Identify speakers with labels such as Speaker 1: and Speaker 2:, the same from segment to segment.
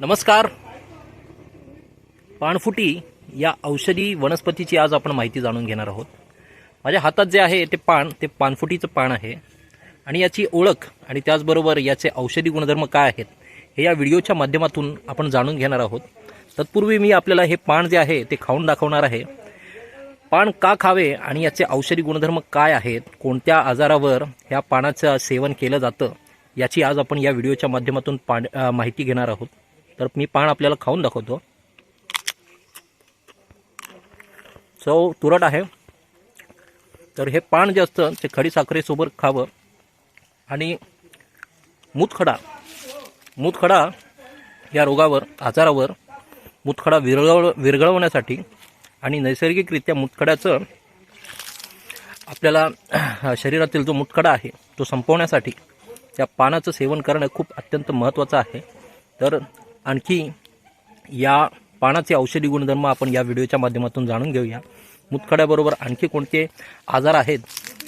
Speaker 1: नमस्कार. पाणफुटी या औषधी वनस्पतीची आज आपण माहिती जाणून घेणार आहोत. माझ्या हातात जे आहे ते पान ते पानफुटीचं पान आहे. आणि याची ओळख आणि त्याचबरोबर याचे औषधी गुणधर्म काय आहेत हे या व्हिडिओच्या माध्यमातून आपण जाणून घेणार आहोत. तत्पूर्वी मी आपल्याला हे पान जे आहे ते खाऊन दाखवणार आहे. पान का खावे आणि याचे औषधी गुणधर्म काय आहेत कोणत्या आजारावर ह्या पानाचं सेवन केलं जातं याची आज आपण या व्हिडिओच्या माध्यमातून पान माहिती घेणार आहोत. तर मी पान आपल्याला खाऊन दाखवतो. चव तुरट आहे. तर हे पान जे असतं ते खडी साखरेसोबत खावं. आणि मूतखडा मूतखडा या रोगावर आजारावर मूतखडा विरगळ विरघळवण्यासाठी आणि नैसर्गिकरित्या मुतखड्याचं आपल्याला शरीरातील जो मुतखडा आहे तो संपवण्यासाठी त्या पानाचं सेवन करणं खूप अत्यंत महत्त्वाचं आहे. तर आणखी या पानाचे औषधी गुणधर्म आपण या व्हिडिओच्या माध्यमातून जाणून घेऊया. मुतखड्याबरोबर आणखी कोणते आजार आहेत?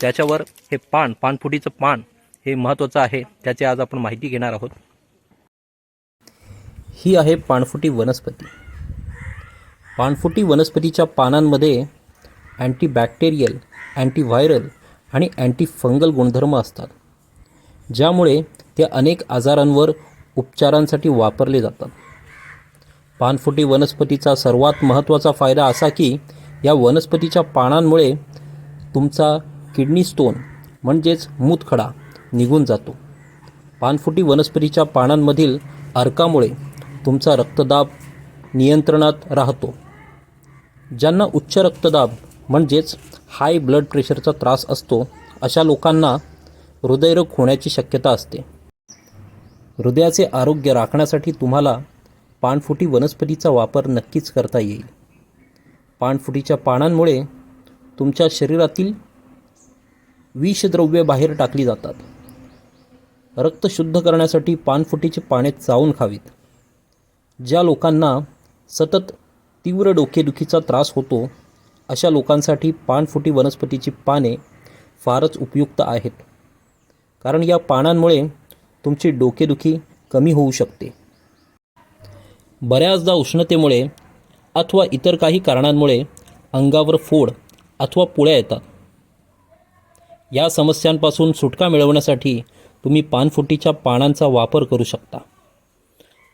Speaker 1: त्याच्यावर हे पान पानफुटीचं पान हे महत्त्वाचं आहे. त्याची आज आपण माहिती घेणार आहोत. ही आहे पानफुटी वनस्पती. पानफुटी वनस्पतीच्या पानांमध्ये अँटीबॅक्टेरियल अँटीव्हायरल आणि अँटीफंगल गुणधर्म असतात. ज्यामुळे त्या अनेक आजारांवर उपचारांसाठी वापरले जातात. पानफुटी वनस्पतीचा सर्वात महत्त्वाचा फायदा असा की या वनस्पतीच्या पानांमुळे तुमचा किडनी स्टोन म्हणजेच मूतखडा निघून जातो. पानफुटी वनस्पतीच्या पानांमधील अर्कामुळे तुमचा रक्तदाब नियंत्रणात राहतो. ज्यांना उच्च रक्तदाब म्हणजेच हाय ब्लड प्रेशरचा त्रास असतो अशा लोकांना हृदयरोग होण्याची शक्यता असते. हृदयाचे आरोग्य राखण्यासाठी तुम्हाला पानफुटी वनस्पतीचा वापर नक्कीच करता येईल. पाणफुटीच्या पानांमुळे तुमच्या शरीरातील विषद्रव्ये बाहेर टाकली जातात. रक्त शुद्ध करण्यासाठी पानफुटीची पाने चावून खावीत. ज्या लोकांना सतत तीव्र डोकेदुखीचा त्रास होतो अशा लोकांसाठी पानफुटी वनस्पतीची पाने फारच उपयुक्त आहेत. कारण या पानांमुळे तुमची डोकेदुखी कमी होऊ शकते. बऱ्याचदा उष्णतेमुळे अथवा इतर काही कारणांमुळे अंगावर फोड अथवा पुळ्या येतात. या समस्यांपासून सुटका मिळवण्यासाठी तुम्ही पानफुटीच्या पानांचा वापर करू शकता.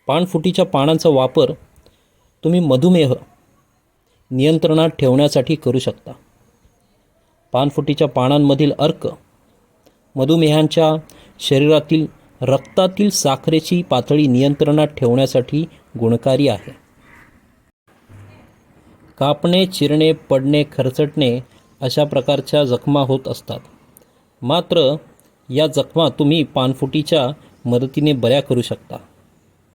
Speaker 1: पानफुटीच्या पानांचा वापर तुम्ही मधुमेह नियंत्रणात ठेवण्यासाठी करू शकता. पानफुटीच्या पानांमधील अर्क मधुमेहांच्या शरीरातील रक्तातील साखरेची पातळी नियंत्रणात ठेवण्यासाठी गुणकारी आहे. कापणे चिरणे पडणे खरचटणे अशा प्रकारच्या जखमा होत असतात. मात्र या जखमा तुम्ही पानफुटीच्या मदतीने बऱ्या करू शकता.